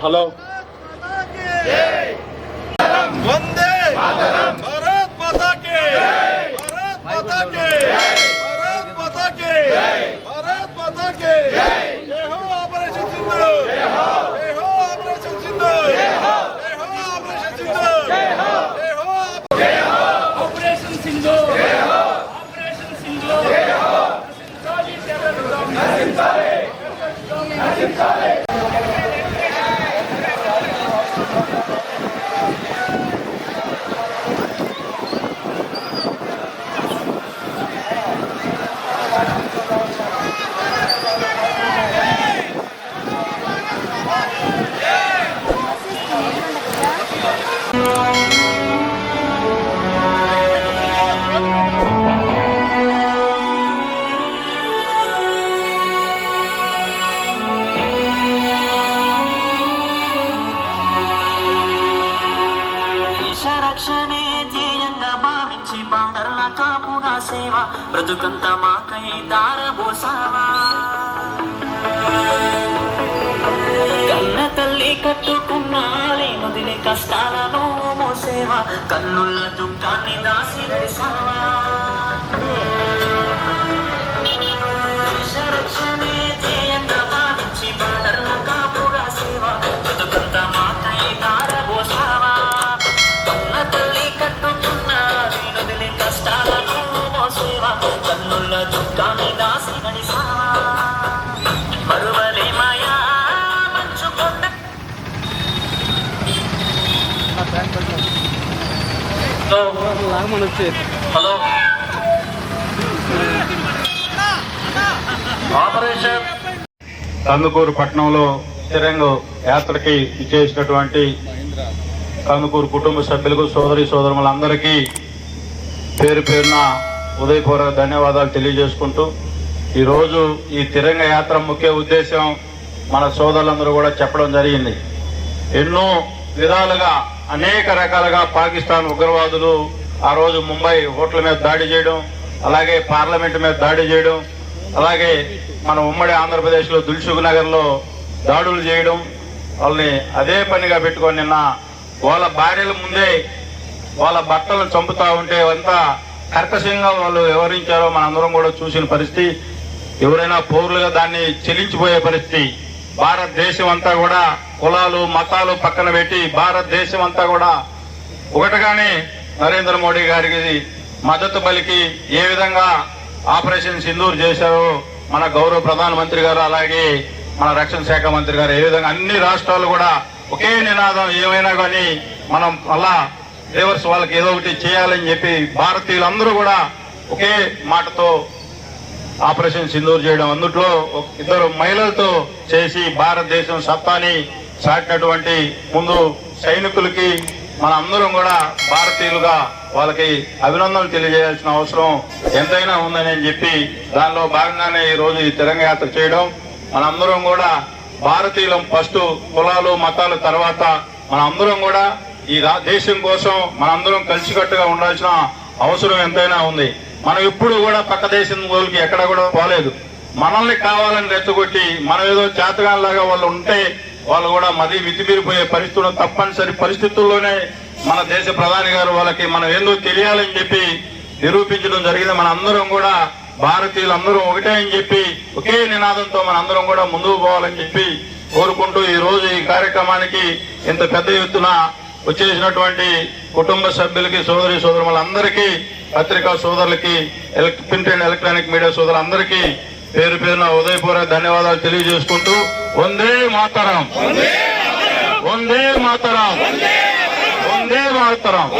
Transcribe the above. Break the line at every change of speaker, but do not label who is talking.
Hello. Nasim Saleh! Nasim Saleh! Nasim Saleh! సేవ బ్రతుకంత మాకై దారబోసావా కన్న తల్లి కట్టుకున్న మొదిలి కష్టాలను మోసేవా కన్నుల దుఃఖాన్ని దాసి వేసావా హలో. ఆపరేషన్.
కందుకూరు పట్టణంలో తిరంగ యాత్రకి ఇచ్చేసినటువంటి కందుకూరు కుటుంబ సభ్యులకు సోదరి సోదరులందరికీ పేరు పేరున ఉదయపూర్వక ధన్యవాదాలు తెలియజేసుకుంటూ ఈరోజు ఈ తిరంగ యాత్ర ముఖ్య ఉద్దేశం మన సోదరులందరూ కూడా చెప్పడం జరిగింది. ఎన్నో విధాలుగా అనేక రకాలుగా పాకిస్తాన్ ఉగ్రవాదులు ఆ రోజు ముంబై హోటల్ మీద దాడి చేయడం అలాగే పార్లమెంట్ మీద దాడి చేయడం అలాగే మన ఉమ్మడి ఆంధ్రప్రదేశ్లో దిల్సుఖ్ నగర్లో దాడులు చేయడం వాళ్ళని అదే పనిగా పెట్టుకొని నిన్న వాళ్ళ భార్యల ముందే వాళ్ళ భర్తలను చంపుతా ఉంటే అంతా కర్కశంగా వాళ్ళు వివరించారో మనందరం కూడా చూసిన పరిస్థితి. ఎవరైనా పౌరులుగా దాన్ని చెల్లించిపోయే పరిస్థితి. భారతదేశం అంతా కూడా కులాలు మతాలు పక్కన పెట్టి భారతదేశం అంతా కూడా ఒకటిగానే నరేంద్ర మోడీ గారికి మద్దతు పలికి ఏ విధంగా ఆపరేషన్ సింధూర్ చేశారో మన గౌరవ ప్రధానమంత్రి గారు అలాగే మన రక్షణ శాఖ మంత్రి గారు ఏ విధంగా అన్ని రాష్ట్రాలు కూడా ఒకే నినాదం ఏమైనా కానీ మనం అలా రివర్స్ వాళ్ళకి ఏదో ఒకటి చేయాలని చెప్పి భారతీయులందరూ కూడా ఒకే మాటతో ఆపరేషన్ సింధూర్ చేయడం. అందుట్లో ఇద్దరు మహిళలతో చేసి భారతదేశం సత్తాని చాటినటువంటి ముందు సైనికులకి మన అందరం కూడా భారతీయులుగా వాళ్ళకి అభినందనలు తెలియజేయాల్సిన అవసరం ఎంతైనా ఉందని చెప్పి దానిలో భాగంగానే ఈ రోజు ఈ తిరంగ యాత్ర చేయడం. మనందరం కూడా భారతీయులం ఫస్ట్ కులాలు మతాలు తర్వాత మనందరం కూడా ఈ రా- దేశం కోసం మనందరం కలిసికట్టుగా ఉండాల్సిన అవసరం ఎంతైనా ఉంది. మనం ఎప్పుడు కూడా పక్క దేశం వాళ్ళకి ఎక్కడ కూడా పోలేదు. మనల్ని కావాలని రెచ్చగొట్టి మనం ఏదో చేతగానిలాగా వాళ్ళు ఉంటే వాళ్ళు కూడా మరీ మితిమీరిపోయే పరిస్థితులు తప్పనిసరి పరిస్థితుల్లోనే మన దేశ ప్రధాని గారు వాళ్ళకి మనం ఏందో తెలియాలని చెప్పి నిరూపించడం జరిగింది. మన అందరం కూడా భారతీయులు అందరం ఒకటే అని చెప్పి ఒకే నినాదంతో మన అందరం కూడా ముందుకు పోవాలని చెప్పి కోరుకుంటూ ఈ రోజు ఈ కార్యక్రమానికి ఇంత పెద్ద ఎత్తున వచ్చేసినటువంటి కుటుంబ సభ్యులకి సోదరి సోదరులందరికీ పత్రికా సోదరులకి ఎలక్- ప్రింట్ అండ్ ఎలక్ట్రానిక్ మీడియా సోదరులందరికీ పేరు పేరున ఉదయపూర్వక ధన్యవాదాలు తెలియజేసుకుంటూ వందే మాతరం. వందే మాతరం. వందే మాతరం.